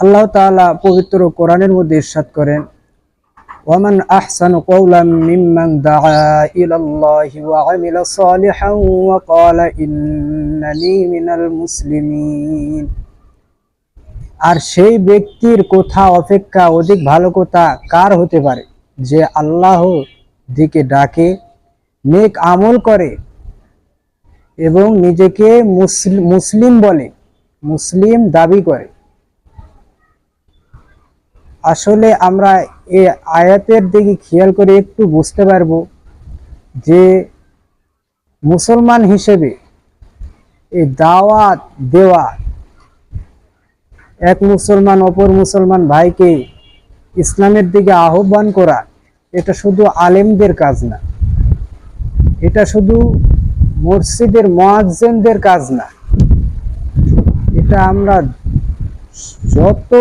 আল্লাহ তাআলা পবিত্র কোরআনের মধ্যে ইরশাদ করেন, ওয়ামান আহসানু কওলাম মিম্মান দাআ ক্বালা ইন্নানি মিনাল আর সেই ব্যক্তির কথা, অপেক্ষা অধিক ভালো কথা কার হতে পারে? যে আল্লাহ দিকে ডাকে, নেক আমল করে এবং নিজেকে মুসলিম বলে, মুসলিম দাবি করে। আসলে আমরা এই আয়াতের দিকে খেয়াল করে একটু বুঝতে পারব যে মুসলমান হিসেবে এই দাওয়াত দেওয়া এক মুসলমান, অপর মুসলমান ভাইকে ইসলামের দিকে আহ্বান করা, এটা শুধু আলেমদের কাজ না। এটা শুধু মসজিদের মোয়াজ্জেমদের কাজ না। এটা আমরা যত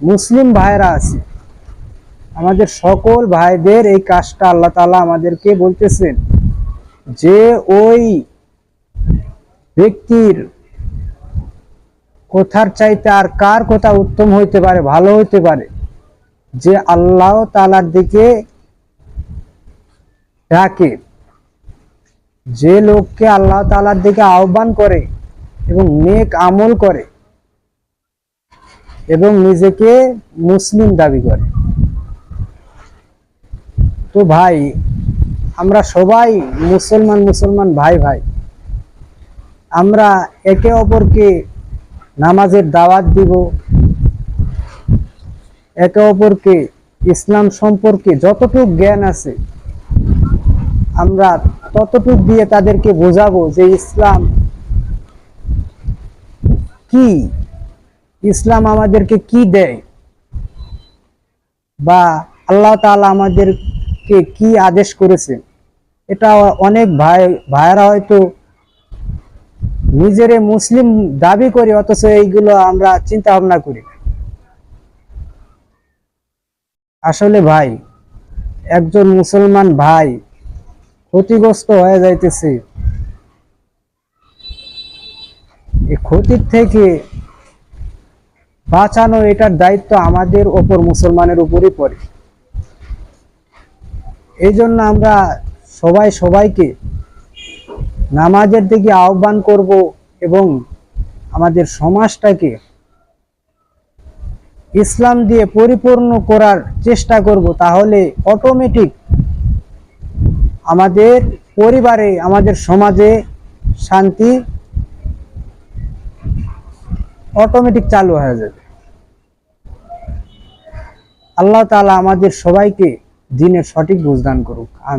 মুসলিম ভাইরা আছে। আমাদের সকল ভাইদের এই কাজটা আল্লাহ তালা আমাদেরকে বলতেছেন যে ওই ব্যক্তির কথার চাইতে আর কার কথা উত্তম হইতে পারে, ভালো হইতে পারে? যে আল্লাহ তালার দিকে ডাকে, যে লোককে আল্লাহ তালার দিকে আহ্বান করে এবং নেক আমল করে এবং নিজেকে মুসলিম দাবি করে। তো ভাই, আমরা সবাই মুসলমান মুসলমান ভাই ভাই। আমরা একে অপরকে নামাজের দাওয়াত দিব। একে অপরকে ইসলাম সম্পর্কে যতটুকু জ্ঞান আছে, আমরা ততটুক দিয়ে তাদেরকে বোঝাবো যে ইসলাম কি। ইসলাম আমাদেরকে কি দেয়? বা আল্লাহ তাআলা আমাদেরকে কি আদেশ করেছে? এটা অনেক ভাই, ভাইয়েরা হয়তো নিজেরে মুসলিম দাবি করি, অথচ এইগুলো আমরা চিন্তা ভাবনা করি আসলে ভাই, একজন মুসলমান ভাই ক্ষতিগ্রস্ত হয়ে যাইতেছে। এই ক্ষতির থেকে বাঁচানো এটার দায়িত্ব আমাদের ওপর মুসলমানের উপরই পড়ে। এই জন্য আমরা সবাই সবাইকে নামাজের দিকে আহ্বান করব এবং আমাদের সমাজটাকে ইসলাম দিয়ে পরিপূর্ণ করার চেষ্টা করব তাহলে অটোমেটিক আমাদের পরিবারে, আমাদের সমাজে শান্তি অটোমেটিক চালু হয়ে যাবে। আল্লাহ তালা আমাদের সবাইকে দিনের সঠিক বুঝদান করুক। আমি